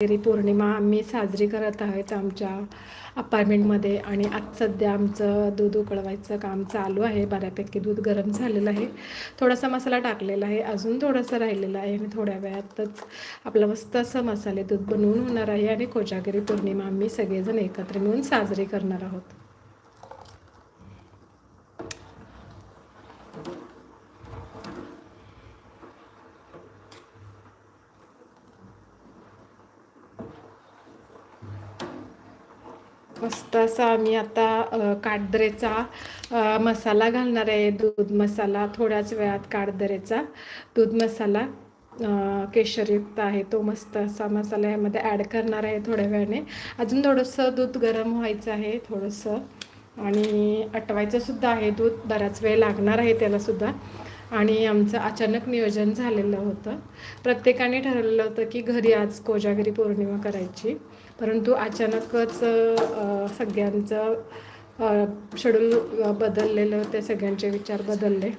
कोजागिरी पौर्णिमा आम्ही साजरी करत आहोत आमच्या अपार्टमेंटमध्ये. आणि आज सध्या आमचं दूध उकळवायचं काम चालू आहे. बऱ्यापैकी दूध गरम झालेलं आहे. थोडासा मसाला टाकलेला आहे. अजून थोडंसं राहिलेलं आहे. आणि थोड्या वेळातच आपलं मस्त असं मसाले दूध बनवून होणार आहे. आणि कोजागिरी पौर्णिमा आम्ही सगळेजण एकत्र मिळून साजरी करणार आहोत. मस्त असा आम्ही आता काटदरेचा मसाला घालणार आहे. दूध मसाला थोड्याच वेळात काटदरेचा दूध मसाला केशरयुक्त आहे. तो मस्त असा मसाला यामध्ये ॲड करणार आहे थोड्या वेळाने. अजून थोडंसं दूध गरम व्हायचं आहे थोडंसं. आणि आटवायचं सुद्धा आहे दूध. बराच वेळ लागणार आहे त्यालासुद्धा आणि आमचं अचानक नियोजन झालेलं होतं. प्रत्येकाने ठरवलेलं होतं की घरी आज कोजागिरी पौर्णिमा करायची. परंतु अचानकच सगळ्यांचं शेड्यूल बदललेलं होते सगळ्यांचे विचार बदलले.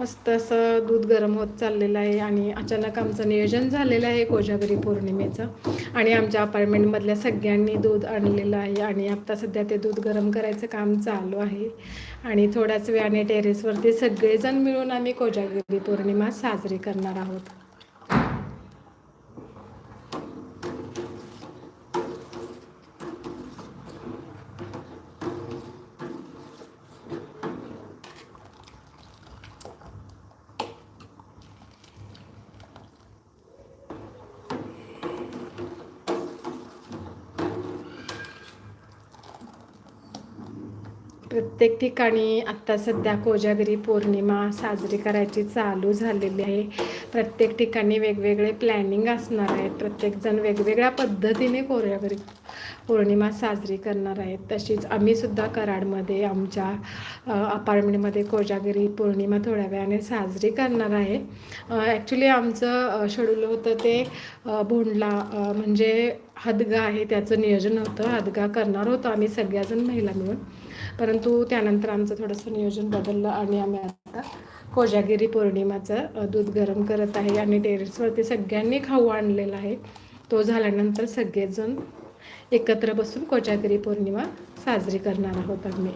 मस्त असं दूध गरम होत चाललेलं आहे आणि अचानक आमचं नियोजन झालेलं आहे कोजागरी पौर्णिमेचं. आणि आमच्या अपार्टमेंटमधल्या सगळ्यांनी दूध आणलेलं आहे आणि आत्ता सध्या ते दूध गरम करायचं काम चालू आहे. आणि थोड्याच वेळाने टेरेसवरती सगळेजण मिळून आम्ही कोजागिरी पौर्णिमा साजरी करणार आहोत. प्रत्येक ठिकाणी आत्ता सध्या कोजागिरी पौर्णिमा साजरी करायची चालू झालेली आहे. प्रत्येक ठिकाणी वेगवेगळे प्लॅनिंग असणार आहेत. प्रत्येकजण वेगवेगळ्या पद्धतीने कोजागिरी पौर्णिमा साजरी करणार आहेत. तशीच आम्हीसुद्धा कराडमध्ये आमच्या अपार्टमेंटमध्ये कोजागिरी पौर्णिमा थोड्या वेळाने साजरी करणार आहे. ॲक्च्युली आमचं शेड्यूल होतं ते भोंडला म्हणजे हदगा आहे त्याचं नियोजन होतं. हदगा करणार होतो आम्ही सगळ्याजण महिला मिळून. परंतु त्यानंतर आमचं थोडंसं नियोजन बदललं आणि आम्ही आता कोजागिरी पौर्णिमाचं दूध गरम करत आहे आणि टेरेसवरती सगळ्यांनी खाऊ आणलेला आहे. तो झाल्यानंतर सगळेजण एकत्र बसून कोजागिरी पौर्णिमा साजरी करणार आहोत आम्ही.